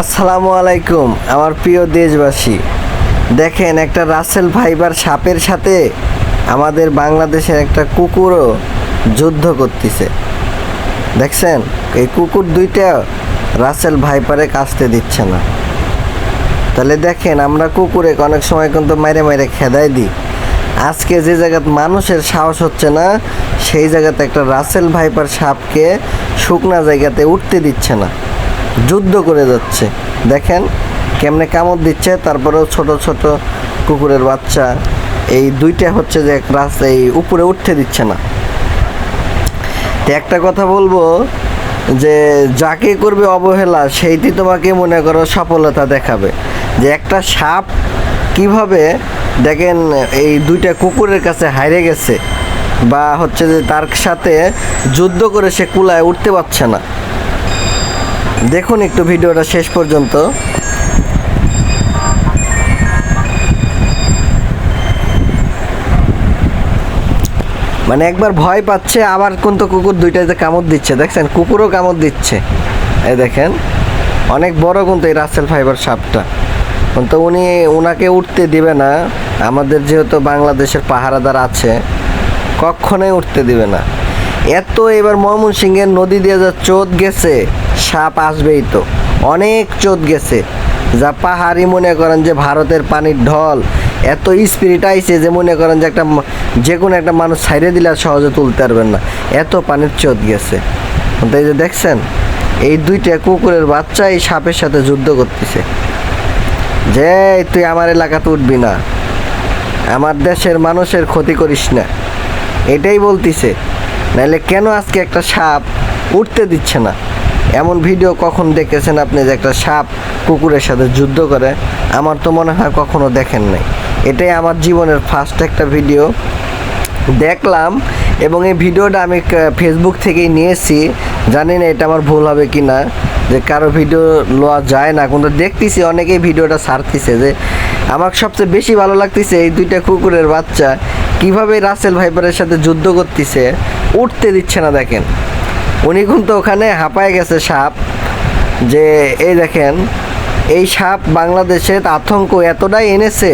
আসসালামু আলাইকুম, আমার প্রিয় দেশবাসী। দেখেন, একটা রাসেল ফাইবার সাপের সাথে আমাদের বাংলাদেশের একটা কুকুরও যুদ্ধ করতেছে। দেখছেন? এই কুকুর দুইটা রাসেল ভাইপারে কাছতে দিচ্ছে না। তাহলে দেখেন, আমরা কুকুরে অনেক সময় কিন্তু মাইরে মাইরে খেদাই দিই। আজকে যে জায়গাতে মানুষের সাহস হচ্ছে না, সেই জায়গাতে একটা রাসেল ভাইপার সাপকে শুকনা জায়গাতে উঠতে দিচ্ছে না। যুদ্ধ করে যাচ্ছে। দেখেন কেমনে কামড় দিচ্ছে, তারপরেও ছোট ছোট কুকুরের বাচ্চা। এই দুইটা হচ্ছে যে এক রাস্তা এই উপরে উঠতে দিচ্ছে না। তো একটা কথা বলব যে, যাকে করবে অবহেলা, সেইটি তোমাকে মনে করো সফলতা দেখাবে। যে একটা সাপ কীভাবে, দেখেন এই দুইটা কুকুরের কাছে হাইরে গেছে, বা হচ্ছে যে তার সাথে যুদ্ধ করে সে কুলায় উঠতে পারছে না। দেখুন একটু ভিডিওটা শেষ পর্যন্ত। মানে একবার ভয় পাচ্ছে, আবার কিন্তু কুকুর দুইটাতে কামড় দিচ্ছে, দেখছেন? কুকুরও কামড় দিচ্ছে। এই দেখেন, অনেক বড় কিন্তু এই রাসেল ফাইবার সাপটা। কিন্তু উনি ওনাকে উঠতে দিবে না। আমাদের যেহেতু বাংলাদেশের পাহারাদার আছে কখনোই উঠতে দিবে না। এত এবার ময়মনসিংহের নদী দিয়ে যা চোদ গেছে, সাপ আসবেই তো। অনেক চোদ গেছে, যা পাহাড়ি মনে করেন যে ভারতের পানির ঢল। এত স্পিরিট আইছে যে মনে করেন যে একটা যে কোনো একটা মানুষ ছাইড়ে দিলে আর সহজে তুলতে পারবেন না। এত পানির চোদ গেছে। এই যে দেখছেন, এই দুইটা কুকুরের বাচ্চা এই সাপের সাথে যুদ্ধ করতেছে। যে, তুই আমার এলাকাতে উঠবি না। আমার দেশের মানুষের ক্ষতি করিস না। এটাই বলতিছে। নাহলে কেন আজকে একটা সাপ উঠতে দিচ্ছে না? এমন ভিডিও কখন দেখেছেন আপনি যে একটা সাপ কুকুরের সাথে যুদ্ধ করে? আমার তো মনে হয় কখনো দেখেন নাই। এটাই আমার জীবনের ফার্স্ট একটা ভিডিও দেখলাম এবং এই ভিডিওটা আমি ফেসবুক থেকেই নিয়েছি। জানি না এটা আমার ভুল হবে কি না যে কারও ভিডিও লওয়া যায় না। কিন্তু দেখতেছি অনেকেই ভিডিওটা ছাড়তেছে যে, আমার সবচেয়ে বেশি ভালো লাগতেছে এই দুইটা কুকুরের বাচ্চা। কীভাবে রাসেল ভাইপারের সাথে যুদ্ধ করতেছে, উঠতে দিচ্ছে না দেখেন। উনি কিন্তু ওখানে হাঁপায় গেছে সাপ, যে এই দেখেন, এই সাপ বাংলাদেশে আতঙ্ক এতটাই এনেছে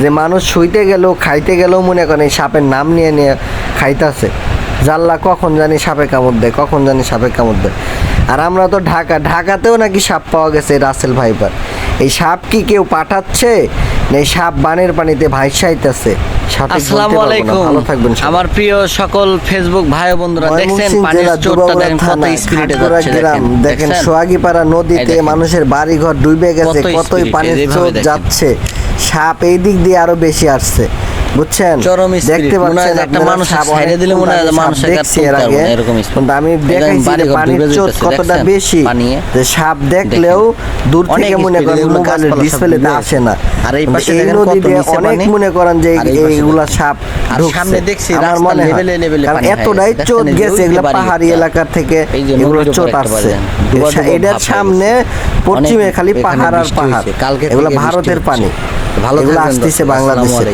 যে মানুষ শুইতে গেলেও, খাইতে গেলেও মনে করেন এই সাপের নাম নিয়ে নিয়ে খাইতাছে। জাল্লা কখন জানি সাপে কামড় দেয়, কখন জানি সাপে কামড় দেয়। আর আমরা তো ঢাকা, ঢাকাতেও নাকি সাপ পাওয়া গেছে রাসেল ভাইপার। এই সাপ কি কেউ পাঠাচ্ছে? না এই সাপ বানের পানিতে ভাইসাইতেছে আসসালামু আলাইকুম। ভালো থাকবেন আমার প্রিয় সকল ফেসবুক ভাই বন্ধুরা দেখছেন পানির জেলা দেখেন কত স্পিডে যাচ্ছে দেখেন দেখেন সোয়াগিপাড়া নদীতে। মানুষের বাড়িঘর ডুবে গেছে কতই পানির যাচ্ছে। সাপ এই দিক দিয়ে আরও বেশি আসছে। বুঝছেন? চরম দেখতে পাচ্ছেন একটা মানুষ দিলে মনে হয় দেখছি এর আগে। কিন্তু আমি দেখাইছি যে পানির চোট কতটা বেশি? যে সাপ দেখলেও দূর থেকে মনে করেন মোবাইলের ডিসপ্লেতে আসে না। আর এই পাশে দেখেন কত নিচে অনেক মনে করেন যে এইগুলা সাপ আর সামনে দেখছি আমার মনে লেভেলে লেভেলে পানি এতটাই। চোট গেছে এগুলা পাহাড়ি। এলাকা থেকে এগুলো চোট আসছে। এটার সামনে পশ্চিমে খালি পাহাড় আর পাহাড়। এগুলো ভারতের পানি। ভালো আসতেছে। বাংলাদেশে।